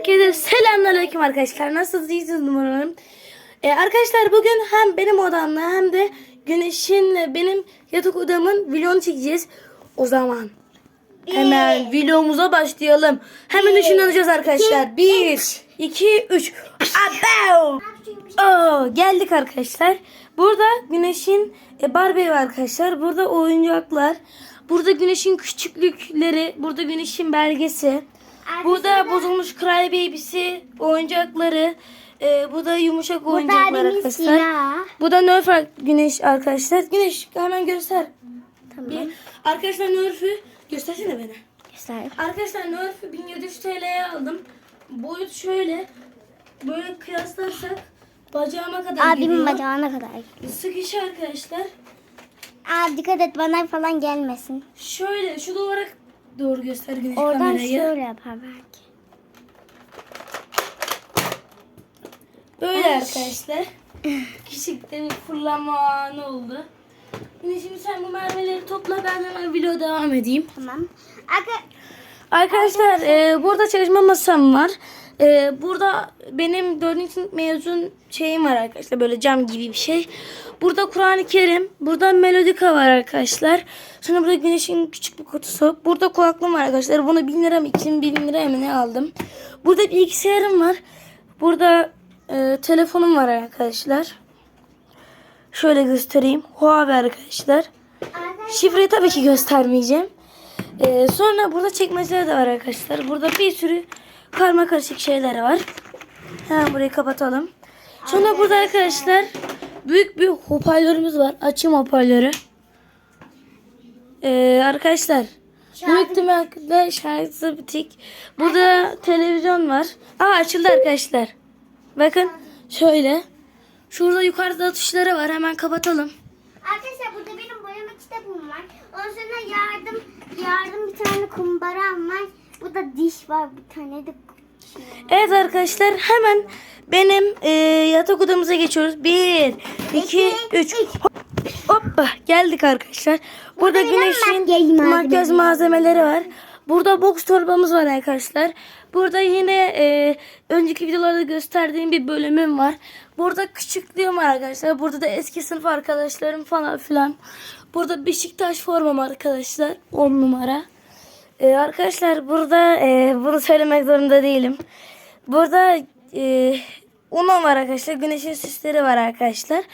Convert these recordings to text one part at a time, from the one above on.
Herkese selamünaleyküm arkadaşlar. Nasılsınız? İyisiniz umarım. Ee, arkadaşlar bugün hem benim odamla hem de Güneş'in benim yatak odamın vlogunu çekeceğiz. O zaman hemen vlogumuza başlayalım. Hemen ışınlanacağız arkadaşlar. 1, 2, 3. Abav! Oo, geldik arkadaşlar. Burada Güneş'in e, Barbie var arkadaşlar. Burada oyuncaklar. Burada Güneş'in küçüklükleri. Burada Güneş'in belgesi. Burada bozulmuş Cry Baby'si, oyuncakları. E, bu da yumuşak oyuncaklar abimiz arkadaşlar. silah. Bu da Nerf Güneş arkadaşlar. Güneş hemen göster. Tamam. Bir. Arkadaşlar Nerf'ü göstersene beni. Göster. Arkadaşlar Nerf'ü 1700 TL'ye aldım. Boyut şöyle. Böyle kıyaslarsak bacağıma kadar Abimin geliyor. bacağına kadar. Sık iş arkadaşlar. Abi dikkat et bana falan gelmesin. Şöyle şu duvara doğru göster Güneş Oradan kamerayı. şöyle yapar belki. Böyle arkadaşlar. Küçük de bir fırlama anı oldu. Yine şimdi sen bu mermileri topla ben hemen video devam edeyim. Tamam. Arka... Arkadaşlar e, burada çalışma masam var. E, burada benim 4. sınıf mezun şeyim var arkadaşlar. Böyle cam gibi bir şey. Burada Kur'an-ı Kerim. Burada melodika var arkadaşlar. Sonra burada güneşin küçük bir kutusu. Burada kulaklığım var arkadaşlar. Bunu 1000 lira mı 2000 lira mı ne aldım. Burada bilgisayarım var. Burada e, telefonum var arkadaşlar. Şöyle göstereyim. Huawei arkadaşlar. Şifreyi tabii ki göstermeyeceğim. Ee, sonra burada çekmeceler de var arkadaşlar. Burada bir sürü karma karışık şeyler var. Hemen burayı kapatalım. Sonra burada arkadaşlar büyük bir hoparlörümüz var. Açım hoparlörü. Ee, arkadaşlar büyük ihtimalle şarjı bitik. Burada televizyon var. Aa açıldı arkadaşlar. Bakın şöyle. Şurada yukarıda tuşları var. Hemen kapatalım. Arkadaşlar burada benim boyama kitabım var. Ondan sonra yardım yardım bir tane kumbaram var. Burada diş var bir tane de Evet arkadaşlar hemen benim e, yatak odamıza geçiyoruz. 1, 2, 3. Hoppa geldik arkadaşlar. Burada benim güneşin makyaj malzemeleri var. Burada box torbamız var arkadaşlar. Burada yine e, önceki videolarda gösterdiğim bir bölümüm var. Burada küçüklüğüm var arkadaşlar. Burada da eski sınıf arkadaşlarım falan filan. Burada Beşiktaş formam arkadaşlar. 10 numara. Ee, arkadaşlar burada e, bunu söylemek zorunda değilim. Burada e, Uno var arkadaşlar. Güneşin süsleri var arkadaşlar.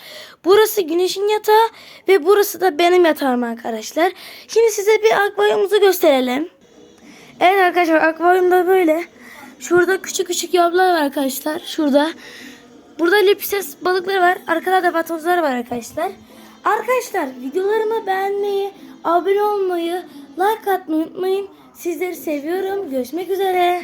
Burası güneşin yatağı ve burası da benim yatağım arkadaşlar. Şimdi size bir akvaryumumuzu gösterelim. Evet arkadaşlar akvaryum da böyle. Şurada küçük küçük yavrular var arkadaşlar. Şurada. Burada lepises balıkları var. Arkada da vatozlar var arkadaşlar. Arkadaşlar videolarımı beğenmeyi, abone olmayı, like atmayı unutmayın. Sizleri seviyorum. Görüşmek üzere.